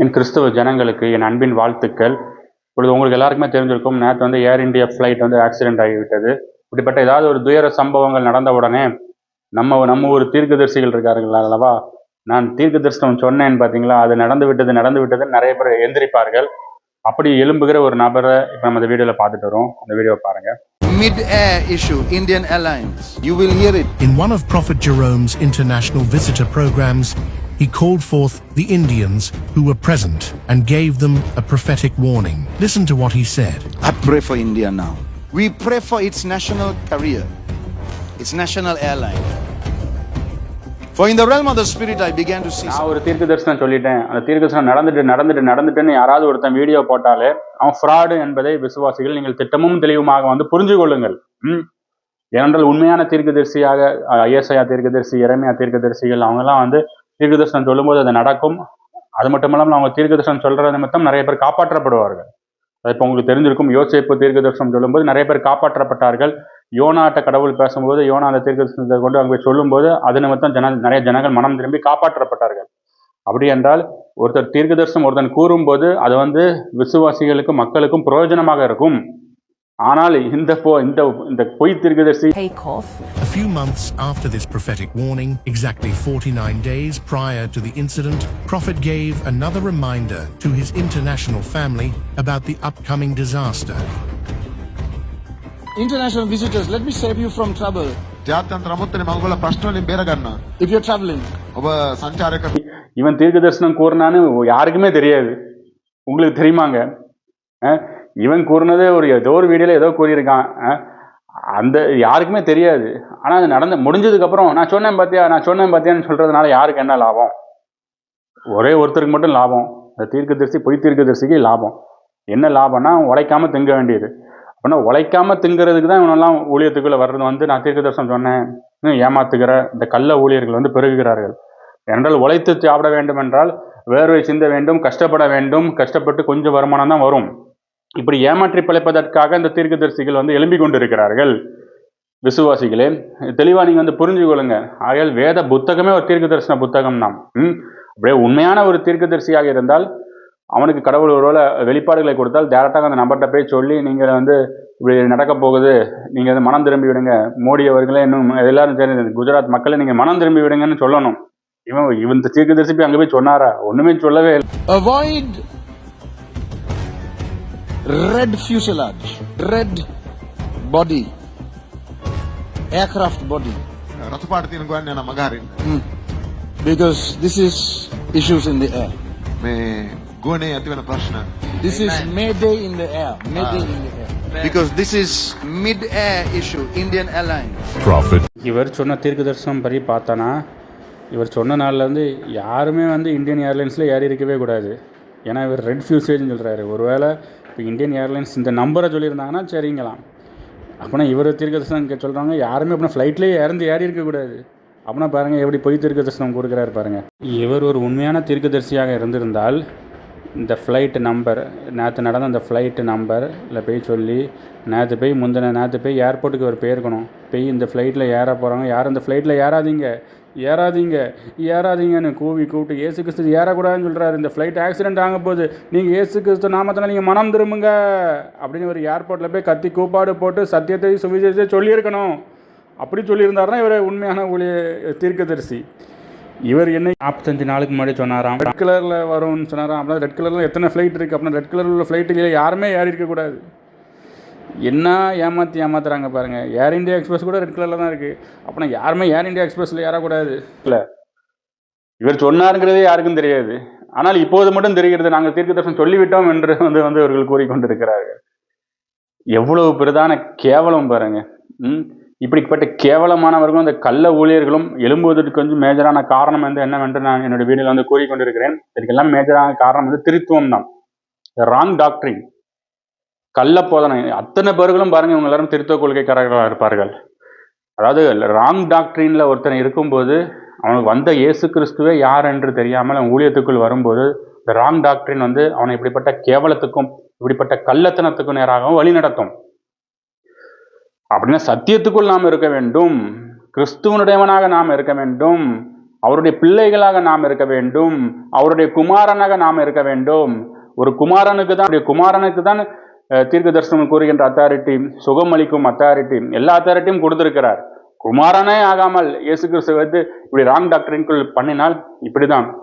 என் கிறிஸ்தவ ஜனங்களுக்கு என் அன்பின் வாழ்த்துக்கள். இப்பொழுது உங்களுக்கு எல்லாருக்குமே தெரிஞ்சிருக்கும் நேற்று வந்து ஏர் இந்தியா ஃப்ளைட் வந்து ஆக்சிடென்ட் ஆகிவிட்டது. இப்படிப்பட்ட ஏதாவது ஒரு துயர சம்பவங்கள் நடந்த உடனே நம்ம நம்ம ஒரு தீர்க்கதரிசிகள் இருக்காருங்களா அல்லவா? நான் தீர்க்கதரிசனம் சொன்னேன் பார்த்தீங்களா அது நடந்து விட்டது நடந்து விட்டதுன்னு நிறைய பேர் எந்திரிப்பார்கள். அப்படி எழும்புகிற ஒரு நபரை இப்போ நம்ம இந்த வீடியோவில் பார்த்துட்டு வரோம். அந்த வீடியோவை பாருங்க. Mid-air issue, Indian Airlines. You will hear it. In one of Prophet Jerome's international visitor programs, he called forth the Indians who were present and gave them a prophetic warning. Listen to what he said. I pray for India now. We pray for its national career, its national airline. For in the realm of the spirit, I began to see. நான் ஒரு தீர்க்க தரிசனம் சொல்லிட்டேன் அந்த தீர்க்க தரிசனம் நடந்துட்டு நடந்துட்டு நடந்துட்டுன்னு யாராவது ஒருத்தன் வீடியோ போட்டாலே அவன் ஃப்ராடு என்பதை விசுவாசிகள் நீங்கள் திட்டமும் தெளிவுமாக வந்து புரிஞ்சு கொள்ளுங்கள் ம் ஏனென்றால் உண்மையான தீர்க்கதரிசியாக ஐஎஸ்ஐயா தீர்க்கதரிசி இறைமையா தீர்க்கதரிசிகள் அவங்கெல்லாம் வந்து தீர்க்கதர்சனம் சொல்லும்போது அது நடக்கும். அது மட்டும் இல்லாமல் அவங்க தீர்க்கதர்சனம் சொல்ற நிமித்தம் நிறைய பேர் காப்பாற்றப்படுவார்கள். அது இப்போ உங்களுக்கு தெரிஞ்சிருக்கும் யோசிப்பு தீர்க்கதர்சனம் சொல்லும்போது நிறைய பேர் காப்பாற்றப்பட்டார்கள். யோனாட்ட கடவுள் பேசும்போது யோனா அந்த தீர்க்கதர்சனத்தை கொண்டு அங்கே சொல்லும்போது அது நிமித்தம் ஜன நிறைய ஜனங்கள் மனம் திரும்பி காப்பாற்றப்பட்டார்கள். அப்படி என்றால் ஒருத்தர் தீர்க்கதர்சனம் ஒருத்தன் கூறும்போது அது வந்து விசுவாசிகளுக்கும் மக்களுக்கும் பிரயோஜனமாக இருக்கும். ஆனால் இந்த இந்த இந்த பொய் தீர்க்கதரிசி A few months after this prophetic warning, exactly 49 days prior to the incident, prophet gave another reminder to his international family about the upcoming disaster. International visitors, let me save you from trouble. ಜಾತ್ಯಂತರ ಮತ್ತು ಮಂಗಳ ಪ್ರಶ್ನೆಯಲ್ಲಿ ಬೇರಗನ್ನ if you travelling ಒಬ್ಬ ಸಂಚಾರಕ ಇವನ್ தீர்க்க தரிசனம் கூறினான்னு யாருக்குமே தெரியாது உங்களுக்கு தெரியுமாங்க இவன் கூறினதே ஒரு ஏதோ ஒரு வீடியோல ஏதோ கூறியிருக்கான். அந்த யாருக்குமே தெரியாது. ஆனால் அது நடந்து முடிஞ்சதுக்கப்புறம் நான் சொன்னேன் பார்த்தியா நான் சொன்னேன் பார்த்தியான்னு சொல்கிறதுனால யாருக்கு என்ன லாபம்? ஒரே ஒருத்தருக்கு மட்டும் லாபம். அந்த தீர்க்கதரிசி பொய் தீர்க்க தரிசிக்கு லாபம். என்ன லாபம்னா உழைக்காம திங்க வேண்டியது. அப்படின்னா உழைக்காம திங்கிறதுக்கு தான் இவனெல்லாம் ஊழியத்துக்குள்ளே வர்றது வந்து நான் தீர்க்க தரிசனம் சொன்னேன் ஏமாத்துகிற இந்த கள்ள ஊழியர்கள் வந்து பெருகுகிறார்கள். என்றால் உழைத்து சாப்பிட வேண்டும் என்றால் வேர்வை சிந்த வேண்டும் கஷ்டப்பட வேண்டும் கஷ்டப்பட்டு கொஞ்சம் வருமானம் தான் வரும். இப்படி ஏமாற்றி பிழைப்பதற்காக இந்த தீர்க்கதரிசிகள் வந்து எழும்பிக் கொண்டிருக்கிறார்கள். விசுவாசிகளே தெளிவாக நீங்கள் வந்து புரிஞ்சு கொள்ளுங்க. ஆகையால் வேத புத்தகமே ஒரு தீர்க்க தரிசன புத்தகம் தான் ம்? அப்படியே உண்மையான ஒரு தீர்க்கதரிசியாக இருந்தால் அவனுக்கு கடவுள் ஒருவேளை வெளிப்பாடுகளை கொடுத்தால் டேரக்டாக அந்த நபர்கிட்ட போய் சொல்லி நீங்கள் வந்து இப்படி நடக்க போகுது நீங்கள் வந்து மனம் திரும்பி விடுங்க. மோடி அவர்களே இன்னும் எல்லாரும் சரி குஜராத் மக்களை நீங்கள் மனம் திரும்பி விடுங்கன்னு சொல்லணும். இவன் இவன் தீர்க்க தீர்க்கதரிசி போய் அங்கே போய் சொன்னாரா? ஒன்றுமே சொல்லவே இல்லை. red fuselage, red body, aircraft body. රතු පාට තියෙන ගුවන් යන මග හරින්න. Hmm. Because this is issues in the air. මේ ගුවනේ ඇතිවන ප්‍රශ්න. This is Mayday in the air. Mayday in the air. Because this is mid-air issue, Indian Airlines. Prophet இவர் சொன்ன தீர்க்க தரிசனம் படி பார்த்தானா இவர் சொன்ன நாள்லேருந்து யாருமே வந்து இந்தியன் ஏர்லைன்ஸில் ஏறி இருக்கவே கூடாது ஏன்னா இவர் ரெட் ஃபியூசேஜ்னு சொல்கிறாரு ஒருவேளை இப்போ இந்தியன் ஏர்லைன்ஸ் இந்த நம்பரை சொல்லியிருந்தாங்கன்னா சரிங்களாம். அப்படின்னா இவர் தீர்க்க இங்கே சொல்கிறாங்க யாருமே அப்படின்னா ஃப்ளைட்லேயே இறந்து ஏறி இருக்கக்கூடாது அப்படின்னா பாருங்கள் எப்படி பொய் தீர்க்க தரிசனம் கொடுக்குறாரு பாருங்கள் இவர் ஒரு உண்மையான தீர்க்கதரிசியாக இருந்திருந்தால் இந்த ஃப்ளைட் நம்பர் நேற்று நடந்த அந்த ஃப்ளைட்டு நம்பரில் போய் சொல்லி நேற்று போய் முந்தின நேற்று போய் ஏர்போர்ட்டுக்கு ஒரு போயிருக்கணும் போய் இந்த ஃப்ளைட்டில் ஏற போகிறாங்க யாரும் இந்த ஃப்ளைட்டில் ஏறாதீங்க. ஏறாதீங்க ஏறாதீங்கன்னு கூவி கூப்பிட்டு ஏசு கிறிஸ்து ஏறக்கூடாதுன்னு சொல்கிறாரு இந்த ஃப்ளைட் ஆக்சிடென்ட் ஆக போகுது நீங்கள் ஏசு கிறிஸ்து நாமத்தில் நீங்கள் மனம் திரும்புங்க அப்படின்னு ஒரு ஏர்போர்ட்டில் போய் கத்தி கூப்பாடு போட்டு சத்தியத்தை சுவிசேஷத்தை சொல்லியிருக்கணும். அப்படி சொல்லியிருந்தாருன்னா இவர் உண்மையான ஊழிய தீர்க்கதரிசி. இவர் என்ன நாற்பத்தஞ்சு நாளுக்கு முன்னாடி சொன்னாராம். ரெட் கலரில் வரும்னு சொன்னாராம். அப்படின்னா ரெட் கலரில் எத்தனை ஃப்ளைட் இருக்குது அப்படின்னா ரெட் கலரில் உள்ள ஃப்ளைட்டுலேயே யாருமே ஏறி இருக்கக்கூடாது என்ன ஏமாற்றி ஏமாத்துறாங்க பாருங்கள் ஏர் இந்தியா எக்ஸ்பிரஸ் கூட ரெட் கலரில் தான் இருக்குது அப்படின்னா யாருமே ஏர் இந்தியா எக்ஸ்பிரஸில் ஏறக்கூடாது. இல்லை. இவர் சொன்னாருங்கிறதே யாருக்கும் தெரியாது. ஆனால் இப்போது மட்டும் தெரிகிறது நாங்கள் தீர்க்க தரிசனம் சொல்லிவிட்டோம் என்று வந்து வந்து இவர்கள் கூறிக்கொண்டிருக்கிறார்கள். எவ்வளவு பிரதான கேவலம் பாருங்க. ம்? இப்படிப்பட்ட கேவலமானவர்களும் அந்த கள்ள ஊழியர்களும் எழும்புவதற்கு கொஞ்சம் மேஜரான காரணம் வந்து என்னவென்று நான் என்னுடைய வீடியோவில் வந்து கூறிக்கொண்டிருக்கிறேன். இதுக்கெல்லாம் மேஜரான காரணம் வந்து திருத்துவம் தான். ராங் டாக்டரிங் கள்ள போதனை. அத்தனை பேர்களும் பாருங்க இவங்க எல்லாரும் திருத்த கொள்கைக்காரர்களாக இருப்பார்கள். அதாவது ராங் டாக்டரின்ல ஒருத்தன் இருக்கும்போது அவனுக்கு வந்த இயேசு கிறிஸ்துவே யார் என்று தெரியாமல் அவன் ஊழியத்துக்குள் வரும்போது இந்த ராங் டாக்டரின் வந்து அவனை இப்படிப்பட்ட கேவலத்துக்கும் இப்படிப்பட்ட கள்ளத்தனத்துக்கும் நேராகவும் வழி நடத்தும். அப்படின்னா சத்தியத்துக்குள் நாம் இருக்க வேண்டும். கிறிஸ்துவனுடையவனாக நாம் இருக்க வேண்டும். அவருடைய பிள்ளைகளாக நாம் இருக்க வேண்டும். அவருடைய குமாரனாக நாம் இருக்க வேண்டும். ஒரு குமாரனுக்கு தான் அவருடைய குமாரனுக்கு தான் தீர்க்க தரிசனம் கூறுகின்ற அத்தாரிட்டி சுகமளிக்கும் அத்தாரிட்டி எல்லா அத்தாரிட்டியும் கொடுத்திருக்கிறார். குமாரனே ஆகாமல் இயேசு கிறிஸ்து வந்து இப்படி ராங் டாக்டரின்குள் பண்ணினால் இப்படிதான்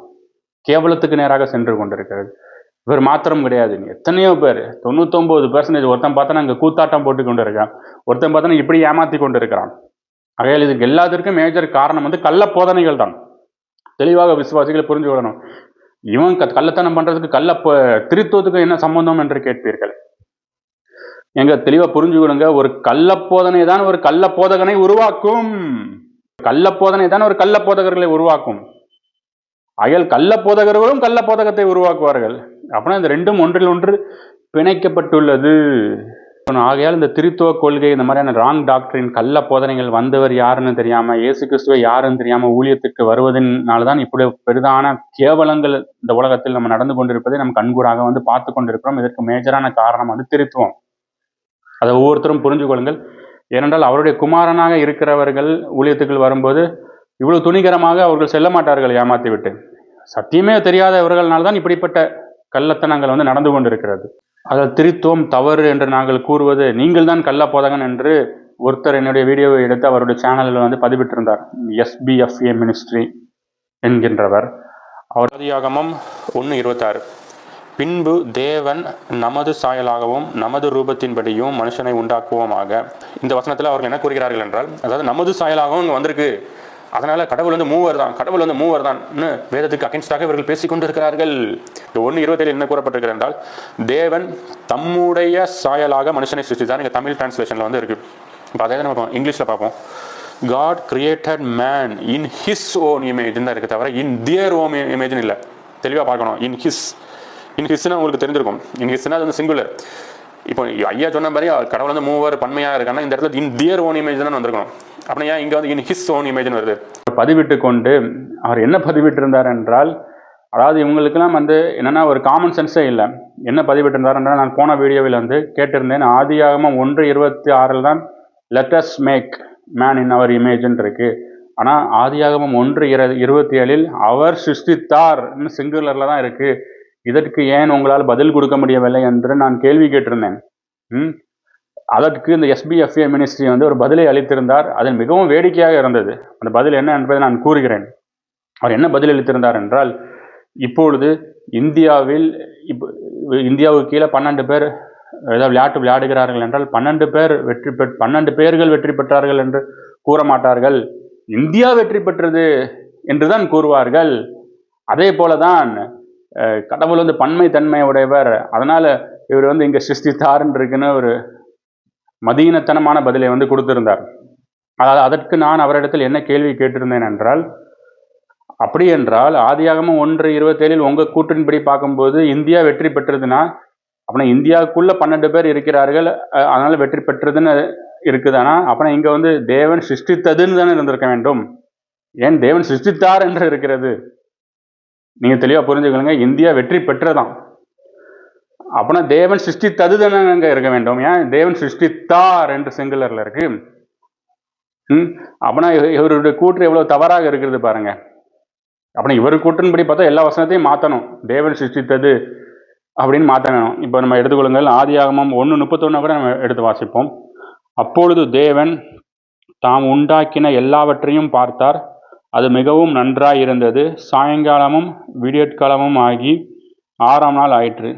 கேவலத்துக்கு நேராக சென்று கொண்டிருக்கிறது. இவர் மாத்திரம் கிடையாதுங்க எத்தனையோ பேர் தொண்ணூத்தொம்பது பெர்சன்டேஜ் ஒருத்தன் பார்த்தா அங்கே கூத்தாட்டம் போட்டு கொண்டு இருக்கான் ஒருத்தன் பார்த்தா இப்படி ஏமாத்தி கொண்டு இருக்கிறான் ஆகையால் இதுக்கு எல்லாத்திற்கும் மேஜர் காரணம் வந்து கள்ள போதனைகள் தான். தெளிவாக விசுவாசிகளை புரிஞ்சு கொள்ளணும். இவன் க- கள்ளத்தனம் பண்றதுக்கு கள்ள திருத்துவத்துக்கு என்ன சம்பந்தம் என்று கேட்பீர்கள்? எங்க தெளிவா புரிஞ்சுக்கணுங்க ஒரு கள்ள போதனை தான் ஒரு கள்ள போதகனை உருவாக்கும். கள்ள போதனை தான் ஒரு கள்ள போதகர்களை உருவாக்கும். அயல் கள்ள போதகர்களும் கள்ள போதகத்தை உருவாக்குவார்கள். அப்படின்னா இந்த ரெண்டும் ஒன்றில் ஒன்று பிணைக்கப்பட்டுள்ளது. ஆகையால் இந்த திருத்துவ கொள்கை இந்த மாதிரியான ராங் டாக்டரின் கள்ள போதனைகள் வந்தவர் யாருன்னு தெரியாம இயேசு கிறிஸ்துவை யாருன்னு தெரியாம ஊழியத்துக்கு வருவதனால தான் இப்படி பெரிதான கேவலங்கள் இந்த உலகத்தில் நம்ம நடந்து கொண்டிருப்பதை நம்ம கண்கூடாக வந்து பார்த்து கொண்டிருக்கிறோம். இதற்கு மேஜரான காரணம் வந்து திருத்துவம். அதை ஒவ்வொருத்தரும் புரிஞ்சு கொள்ளுங்கள். ஏனென்றால் அவருடைய குமாரனாக இருக்கிறவர்கள் ஊழியத்துக்குள் வரும்போது இவ்வளவு துணிகரமாக அவர்கள் செல்ல மாட்டார்கள் ஏமாத்தி விட்டு. சத்தியமே தெரியாதவர்களால் தான் இப்படிப்பட்ட கள்ளத்தனங்கள் வந்து நடந்து கொண்டிருக்கிறது. அதில் திருத்தோம் தவறு என்று நாங்கள் கூறுவது நீங்கள் தான் கள்ள போதகன் என்று ஒருத்தர் என்னுடைய வீடியோவை எடுத்து அவருடைய சேனலில் வந்து பதிவிட்டிருந்தார். எஸ்பிஎஃப்ஏ மினிஸ்ட்ரி என்கின்றவர். அவர் ஒன்று இருபத்தாறு. பின்பு தேவன் நமது சாயலாகவும் நமது ரூபத்தின்படியும் மனுஷனை உண்டாக்குவோமாக. இந்த வசனத்தில் அவர்கள் என்ன கூறுகிறார்கள் என்றால் அதாவது நமது சாயலாகவும் இங்கே வந்திருக்கு. அதனால கடவுள் வந்து மூவர் தான் கடவுள் வந்து மூவர் தான் வேதத்துக்கு அகைன்ஸ்டாக இவர்கள் பேசிக் கொண்டிருக்கிறார்கள். இந்த ஒன்று இருபத்தேழு என்ன கூறப்பட்டிருக்கிறது என்றால் தேவன் தம்முடைய சாயலாக மனுஷனை சிருஷ்டித்தார். இங்கே தமிழ் டிரான்ஸ்லேஷனில் வந்து இருக்கு. இப்போ அதே நம்ம இங்கிலீஷில் பார்ப்போம். God created man in his own image தான் இருக்கு தவிர இன் தியர் ஓம் இமேஜ்னு இல்லை. தெளிவாக பார்க்கணும். இன் ஹிஸ் இன் ஹிஸ்னா உங்களுக்கு தெரிஞ்சிருக்கும். இன் ஹிஸ்னா அது வந்து சிங்குலர் இப்போ ஐயா சொன்ன மாதிரி கடவுள் வந்து மூவர் பன்மையாக இருக்காங்கன்னா இந்த இடத்துல இன் தியர் ஓன் இமேஜ் தான் வந்திருக்கணும். அப்படின்னா ஏன் இங்கே வந்து இன் ஹிஸ் ஓன் இமேஜ்னு வருது? பதிவிட்டு கொண்டு அவர் என்ன பதிவிட்டிருந்தார் என்றால் அதாவது இவங்களுக்கெல்லாம் வந்து என்னன்னா ஒரு காமன் சென்ஸே இல்லை. என்ன பதிவிட்டிருந்தார் என்றால் நான் போன வீடியோவில் வந்து கேட்டிருந்தேன் ஆதியாகமாக ஒன்று இருபத்தி ஆறில் தான் let's make man in our இமேஜ்ன்னு இருக்கு. ஆனால் ஆதியாகமம் ஒன்று இரு இருபத்தி ஏழில் அவர் சிருஷ்டித்தார் சிங்குலரில் தான் இருக்குது இதற்கு ஏன் உங்களால் பதில் கொடுக்க முடியவில்லை என்று நான் கேள்வி கேட்டிருந்தேன். ம்? அதற்கு இந்த எஸ்பிஎஃப்ஏ மினிஸ்ட்ரி வந்து ஒரு பதிலை அளித்திருந்தார். அது மிகவும் வேடிக்கையாக இருந்தது. அந்த பதில் என்ன என்பதை நான் கூறுகிறேன். அவர் என்ன பதில் அளித்திருந்தார் என்றால் இப்பொழுது இந்தியாவில் இப்போ இந்தியாவுக்கு கீழே பன்னெண்டு பேர் ஏதாவது விளையாட்டு விளையாடுகிறார்கள் என்றால் பன்னெண்டு பேர் வெற்றி பெற் பன்னெண்டு பேர்கள் வெற்றி பெற்றார்கள் என்று கூற மாட்டார்கள். இந்தியா வெற்றி பெற்றது என்றுதான் கூறுவார்கள். அதே போலதான் தான் கடவுள் வந்து பன்மை தன்மை உடையவர் அதனால் இவர் வந்து இங்கே சிருஷ்டித்தார்ன்னு இருக்குன்னு ஒரு மதீனத்தனமான பதிலை வந்து கொடுத்திருந்தார். அதாவது அதற்கு நான் அவரிடத்தில் என்ன கேள்வி கேட்டிருந்தேன் என்றால் அப்படி என்றால் ஆதியாகமும் ஒன்று இருபத்தேழில் உங்கள் கூற்றின்படி பார்க்கும்போது இந்தியா வெற்றி பெற்றதுன்னா அப்படின்னா இந்தியாவுக்குள்ளே பன்னெண்டு பேர் இருக்கிறார்கள் அதனால் வெற்றி பெற்றதுன்னு இருக்குதானா? அப்படின்னா இங்கே வந்து தேவன் சிருஷ்டித்ததுன்னு தானே இருந்திருக்க வேண்டும். ஏன் தேவன் சிருஷ்டித்தார் என்று இருக்கிறது? நீங்கள் தெளிவாக புரிஞ்சுக்கணுங்க இந்தியா வெற்றி பெற்றதான் அப்படின்னா தேவன் சிருஷ்டித்தது தானே இருக்க வேண்டும். ஏன்? தேவன் சிருஷ்டித்தார் என்று சிங்குலர்ல இருக்கு. ம்? அப்படின்னா இவருடைய கூற்று எவ்வளோ தவறாக இருக்கிறது பாருங்க. அப்படின்னா இவர் கூற்றுன்படி பார்த்தா எல்லா வசனத்தையும் மாற்றணும் தேவன் சிருஷ்டித்தது அப்படின்னு மாற்றணும் இப்போ நம்ம எடுத்துக்கொள்ளுங்கள் ஆதி ஆகமம் ஒன்று முப்பத்தொன்னு கூட நம்ம எடுத்து வாசிப்போம். அப்பொழுது தேவன் தாம் உண்டாக்கின எல்லாவற்றையும் பார்த்தார். அது மிகவும் நன்றாக இருந்தது சாயங்காலமும் விடியற்காலமும் ஆகி ஆறாம் நாள் ஆயிற்று.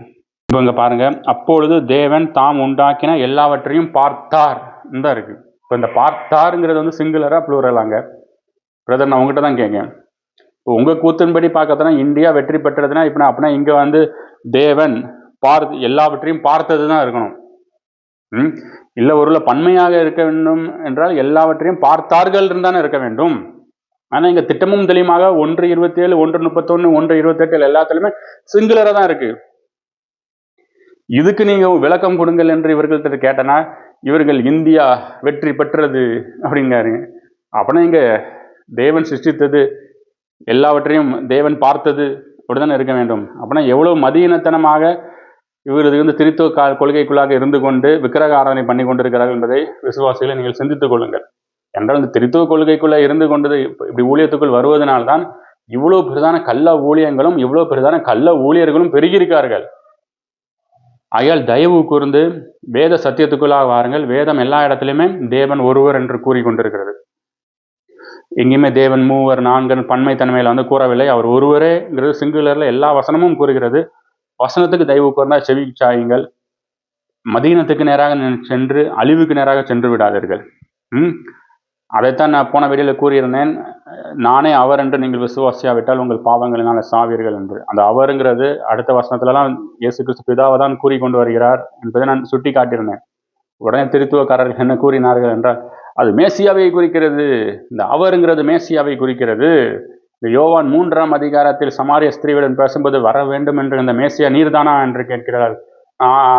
இப்போ இங்கே பாருங்க. அப்பொழுது தேவன் தாம் உண்டாக்கின எல்லாவற்றையும் பார்த்தார் தான் இருக்கு. இப்போ இந்த பார்த்தாருங்கிறது வந்து சிங்குலராக ப்ளூரலாங்க பிரதர் நான் உங்ககிட்ட தான் கேட்கேன் இப்போ உங்கள் கூத்தின்படி பார்க்கறதுனா இந்தியா வெற்றி பெற்றதுன்னா இப்போ அப்படின்னா இங்கே வந்து தேவன் பார்த்து எல்லாவற்றையும் பார்த்தது தான் இருக்கணும். ம்? இல்லை ஒருவில் பன்மையாக இருக்க வேண்டும் என்றால் எல்லாவற்றையும் பார்த்தார்கள் இருந்தானே இருக்க வேண்டும். ஆனால் இங்கே திட்டமும் தெளிவாக ஒன்று இருபத்தி ஏழு ஒன்று முப்பத்தொன்று ஒன்று இருபத்தெட்டு எல்லாத்துலையுமே சிங்குலராக தான் இருக்கு. இதுக்கு நீங்கள் விளக்கம் கொடுங்கள் என்று இவர்கள்ட்ட கேட்டனா இவர்கள் இந்தியா வெற்றி பெற்றது அப்படிங்கிறாரு. அப்படின்னா இங்கே தேவன் சிருஷ்டித்தது எல்லாவற்றையும் தேவன் பார்த்தது அப்படிதானே இருக்க வேண்டும். அப்படின்னா எவ்வளவு மதியினத்தனமாக இவரது வந்து திருத்துவ கொள்கைக்குள்ளாக இருந்து கொண்டு விக்கிரக ஆராதனை பண்ணி கொண்டிருக்கிறார்கள் என்பதை விசுவாசிகளை நீங்கள் சிந்தித்துக் கொள்ளுங்கள். என்றால் இந்த திருத்துவ கொள்கைக்குள்ளே இருந்து கொண்டது இப்படி ஊழியத்துக்குள் வருவதனால்தான் இவ்வளோ பெரிதான கள்ள ஊழியங்களும் இவ்வளோ பெரிதான கள்ள ஊழியர்களும் பெருகியிருக்கார்கள். அயால் தயவு கூர்ந்து வேத சத்தியத்துக்குள்ளாக வாருங்கள். வேதம் எல்லா இடத்துலையுமே தேவன் ஒருவர் என்று கூறிக்கொண்டிருக்கிறது. எங்கேயுமே தேவன் மூவர் நான்கன் பன்மை தன்மையில் வந்து கூறவில்லை. அவர் ஒருவரேங்கிறது சிங்குலரில் எல்லா வசனமும் கூறுகிறது. வசனத்துக்கு தயவு கூர்ந்தா செவி சாயுங்கள் மதீனத்துக்கு நேராக சென்று அழிவுக்கு நேராக சென்று விடாதீர்கள். ம்? அதைத்தான் நான் போன வீடியோவில் கூறியிருந்தேன். நானே அவர் என்று நீங்கள் விசுவாசியாவிட்டால் உங்கள் பாவங்களினால் சாவீர்கள் என்று. அந்த அவருங்கிறது அடுத்த வசனத்துலலாம் இயேசு கிறிஸ்து பிதாவை தான் கூறிக்கொண்டு வருகிறார் என்பதை நான் சுட்டி காட்டியிருந்தேன் உடனே திருத்துவக்காரர்கள் என்ன கூறினார்கள் என்றால் அது மேசியாவை குறிக்கிறது. இந்த அவருங்கிறது மேசியாவை குறிக்கிறது. இந்த யோவான் மூன்றாம் அதிகாரத்தில் சமாரிய ஸ்திரீயுடன் பேசும்போது வர வேண்டும் என்று இந்த மேசியா நீர்தானா என்று கேட்கிறார்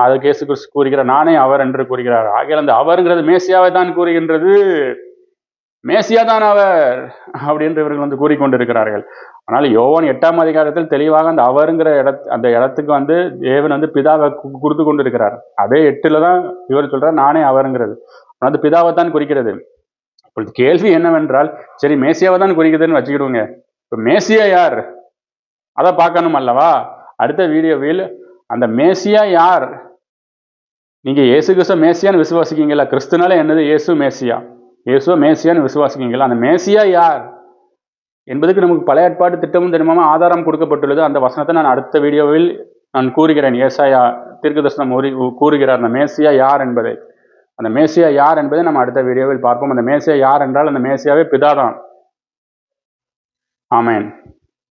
அதுக்கு இயேசு கிறிஸ்து கூறுகிறார். நானே அவர் என்று கூறுகிறார். ஆகிய அந்த அவருங்கிறது மேசியாவை தான் கூறுகின்றது. மேசியா தான் அவர் அப்படின்று இவர்கள் வந்து கூறிக்கொண்டிருக்கிறார்கள். ஆனால் யோவான் எட்டாம் அதிகாரத்தில் தெளிவாக அந்த அவருங்கிற இட அந்த இடத்துக்கு வந்து தேவன் வந்து பிதாவை கொடுத்து கொண்டிருக்கிறார். அதே எட்டுல தான் இவர் சொல்றார் நானே அவருங்கிறது. ஆனால் அது பிதாவை தான் குறிக்கிறது. இப்பொழுது கேள்வி என்னவென்றால் சரி மேசியாவை தான் குறிக்குதுன்னு வச்சுக்கிடுவோங்க. இப்போ மேசியா யார்? அதை பார்க்கணும் அல்லவா? அடுத்த வீடியோவில் அந்த மேசியா யார்? நீங்கள் இயேசு கிறிஸ்துவ மேசியான்னு விசுவாசிக்கீங்களா கிறிஸ்துனால என்னது? இயேசு மேசியா. இயேசுவ மேசியான்னு விசுவாசிக்கீங்களா அந்த மேசியா யார்? என்பதுக்கு நமக்கு பழைய ஏற்பாடு திட்டமும் தினமும் ஆதாரம் கொடுக்கப்பட்டுள்ளது. அந்த வசனத்தை நான் அடுத்த வீடியோவில் நான் கூறுகிறேன். ஏசாயா தீர்க்கதர்சனம் ஒரு கூறுகிறார் அந்த மேசியா யார் என்பதை? அந்த மேசியா யார் என்பதை நம்ம அடுத்த வீடியோவில் பார்ப்போம். அந்த மேசியா யார் என்றால் அந்த மேசியாவே பிதாதான். ஆமேன்.